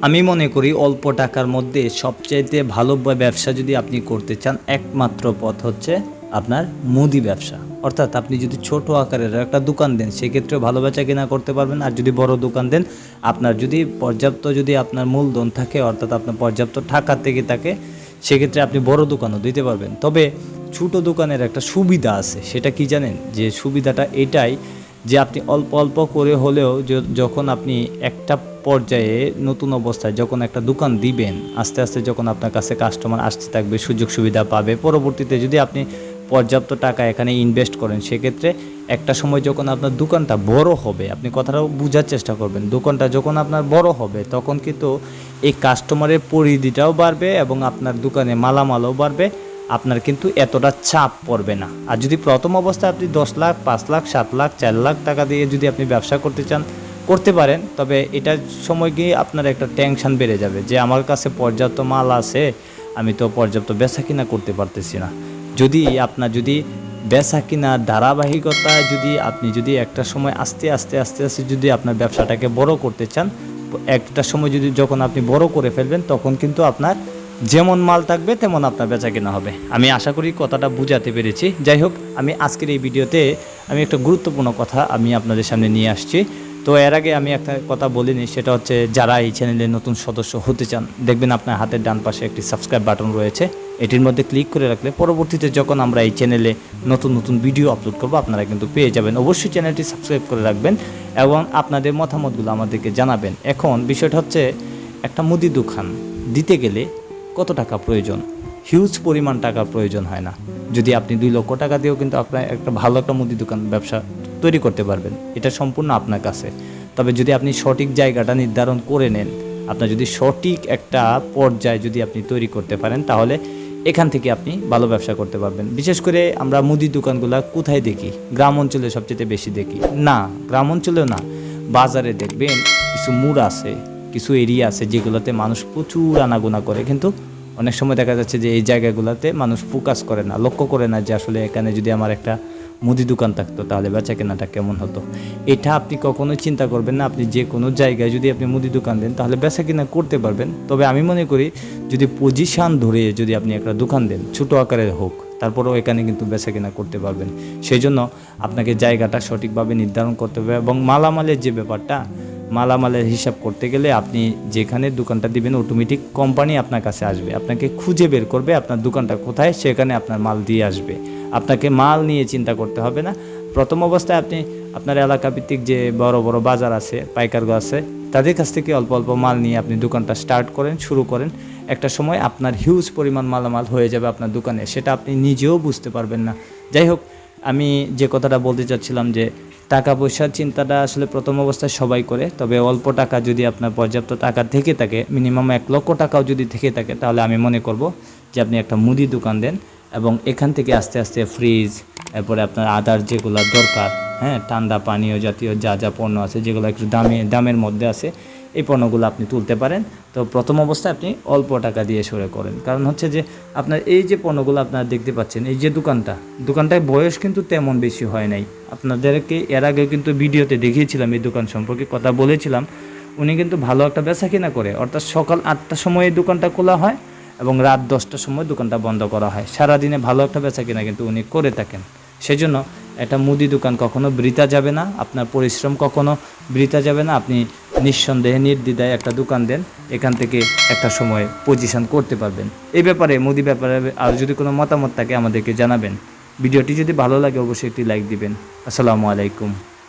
আমি মনে করি অল্প টাকার মধ্যে সবচাইতে ভালো ব্যবসা যদি আপনি করতে চান, একমাত্র পথ হচ্ছে আপনার মুদি ব্যবসা। অর্থাৎ আপনি যদি ছোট আকারের একটা দোকান দেন সেক্ষেত্রে ভালো বেচা কেনা করতে পারবেন। আর যদি বড় দোকান দেন, আপনার যদি পর্যাপ্ত যদি আপনার মূলধন থাকে, অর্থাৎ আপনার পর্যাপ্ত টাকা থেকে থাকে, সেক্ষেত্রে আপনি বড় দোকানও দিতে পারবেন। তবে ছোট দোকানের একটা সুবিধা আছে, সেটা কি জানেন? যে সুবিধাটা এটাই যে আপনি অল্প অল্প করে হলেও যখন আপনি একটা পর্যায়ে নতুন অবস্থায় যখন একটা দোকান দিবেন, আস্তে আস্তে যখন আপনার কাছে কাস্টমার আসতে থাকবে, সুযোগ সুবিধা পাবে, পরবর্তীতে যদি আপনি পর্যাপ্ত টাকা এখানে ইনভেস্ট করেন, সেক্ষেত্রে একটা সময় যখন আপনার দোকানটা বড় হবে, আপনি কথাটাও বোঝার চেষ্টা করবেন, দোকানটা যখন আপনার বড় হবে, তখন কিন্তু এই কাস্টমারের পরিধিটাও বাড়বে এবং আপনার দোকানে মালামালও বাড়বে। আপনার কিন্তু এতটা চাপ পড়বে না। আর যদি প্রথম অবস্থায় আপনি দশ লাখ, পাঁচ লাখ, সাত লাখ, চার লাখ টাকা দিয়ে যদি আপনি ব্যবসা করতে চান, করতে পারেন। তবে এটার সময় গিয়ে আপনার একটা টেনশন বেড়ে যাবে যে আমার কাছে পর্যাপ্ত মাল আছে, আমি তো পর্যাপ্ত বেচা কিনা করতে পারতেছি না। যদি আপনার যদি বেচা কিনার ধারাবাহিকতা যদি আপনি যদি একটা সময় আস্তে আস্তে আস্তে আস্তে যদি আপনার ব্যবসাটাকে বড় করতে চান, একটা সময় যদি যখন আপনি বড় করে ফেলবেন, তখন কিন্তু আপনার যেমন মাল থাকবে, তেমন আপনার বেচা কেনা হবে। আমি আশা করি কথাটা বুঝাতে পেরেছি। যাই হোক, আমি আজকের এই ভিডিওতে আমি একটা গুরুত্বপূর্ণ কথা আমি আপনাদের সামনে নিয়ে আসছি। তো এর আগে আমি একটা কথা বলিনি, সেটা হচ্ছে যারা এই চ্যানেলে নতুন সদস্য হতে চান, দেখবেন আপনার হাতের ডান পাশে একটি সাবস্ক্রাইব বাটন রয়েছে। এটির মধ্যে ক্লিক করে রাখলে পরবর্তীতে যখন আমরা এই চ্যানেলে নতুন নতুন ভিডিও আপলোড করব, আপনারা কিন্তু পেয়ে যাবেন। অবশ্যই চ্যানেলটি সাবস্ক্রাইব করে রাখবেন এবং আপনাদের মতামতগুলো আমাদেরকে জানাবেন। এখন বিষয়টা হচ্ছে, একটা মুদি দোকান দিতে গেলে কত টাকা প্রয়োজন? হিউজ পরিমাণ টাকার প্রয়োজন হয় না। যদি আপনি দুই লক্ষ টাকা দিয়েও কিন্তু আপনার একটা ভালো একটা মুদি দোকান, ব্যবসা তৈরি করতে পারবেন। এটা সম্পূর্ণ আপনার কাছে। তবে যদি আপনি সঠিক জায়গাটা নির্ধারণ করে নেন, আপনার যদি সঠিক একটা পর্যায়ে যদি আপনি তৈরি করতে পারেন, তাহলে এখান থেকে আপনি ভালো ব্যবসা করতে পারবেন। বিশেষ করে আমরা মুদি দোকানগুলো কোথায় দেখি? গ্রাম অঞ্চলে সবচেয়ে বেশি দেখি। না, গ্রাম অঞ্চলেও না। বাজারে দেখবেন কিছু মুড় আছে। কিছু এরিয়া আছে যেগুলোতে মানুষ প্রচুর আনাগোনা করে, কিন্তু অনেক সময় দেখা যাচ্ছে যে এই জায়গাগুলোতে মানুষ ফোকাস করে না, লক্ষ্য করে না যে আসলে এখানে যদি আমার একটা মুদি দোকান থাকতো তাহলে বেচা কেনাটা কেমন হতো। এটা আপনি কখনোই চিন্তা করবেন না, আপনি যে কোনো জায়গায় যদি আপনি মুদি দোকান দেন তাহলে বেচা কেনা করতে পারবেন। তবে আমি মনে করি যদি পজিশান ধরে যদি আপনি একটা দোকান দেন, ছোটো আকারের হোক, তারপরেও এখানে কিন্তু বেচা কেনা করতে পারবেন। সেই জন্য আপনাকে জায়গাটা সঠিকভাবে নির্ধারণ করতে হবে এবং মালামালের যে ব্যাপারটা মালামালের হিসাব করতে গেলে আপনি যেখানে দোকানটা দিবেন অটোমেটিক কোম্পানি আপনার কাছে আসবে। আপনাকে খুঁজে বের করবে আপনার দোকানটা কোথায়, সেখানে আপনার মাল দিয়ে আসবে। আপনাকে মাল নিয়ে চিন্তা করতে হবে না। প্রথম অবস্থায় আপনি আপনার এলাকাভিত্তিক যে বড় বড় বাজার আছে, পাইকারগো আছে, তাদের কাছ থেকে অল্প অল্প মাল নিয়ে আপনি দোকানটা স্টার্ট করেন, শুরু করেন। একটা সময় আপনার হিউজ পরিমাণ মালামাল হয়ে যাবে আপনার দোকানে, সেটা আপনি নিজেও বুঝতে পারবেন না। যাই হোক, আমি যে কথাটা বলতে চাচ্ছিলাম যে টাকা পয়সার চিন্তাটা আসলে প্রথম অবস্থায় সবাই করে, তবে অল্প টাকা যদি আপনার পর্যাপ্ত টাকা থেকে থাকে, মিনিমাম এক লক্ষ টাকাও যদি থেকে থাকে, তাহলে আমি মনে করব যে আপনি একটা মুদি দোকান দেন এবং এখান থেকে আস্তে আস্তে ফ্রিজ এরপরে আপনার আদার যেগুলো দরকার হ্যাঁ ঠান্ডা পানীয় জাতীয় যা যা পণ্য আছে, যেগুলো একটু দামে, দামের মধ্যে আছে এই পণ্যগুলো আপনি তুলতে পারেন। তো প্রথম অবস্থায় আপনি অল্প টাকা দিয়ে শুরু করেন। কারণ হচ্ছে যে আপনার এই যে পণ্যগুলো আপনারা দেখতে পাচ্ছেন, এই যে দোকানটা, দোকানটায় বয়স কিন্তু তেমন বেশি হয় নাই। আপনাদেরকে এর আগে কিন্তু ভিডিওতে দেখিয়েছিলাম, এই দোকান সম্পর্কে কথা বলেছিলাম। উনি কিন্তু ভালো একটা বেচা কিনা করে, অর্থাৎ সকাল আটটার সময় এই দোকানটা খোলা হয় এবং রাত দশটার সময় দোকানটা বন্ধ করা হয়। সারাদিনে ভালো একটা বেচা কিনা কিন্তু উনি করে থাকেন। সেই জন্য একটা মুদি দোকান কখনো বৃথা যাবে না, আপনার পরিশ্রম কখনো বৃথা যাবে না, আপনি নিঃসন্দেহে নির্দ্বিধায় একটা দোকান দেন, এখান থেকে একটা সময় পজিশন করতে পারবেন। এই ব্যাপারে, মুদি ব্যাপারে আর যদি কোনো মতামত থাকে আমাদেরকে জানাবেন। ভিডিওটি যদি ভালো লাগে, অবশ্যই একটি লাইক দিবেন। আসসালামু আলাইকুম।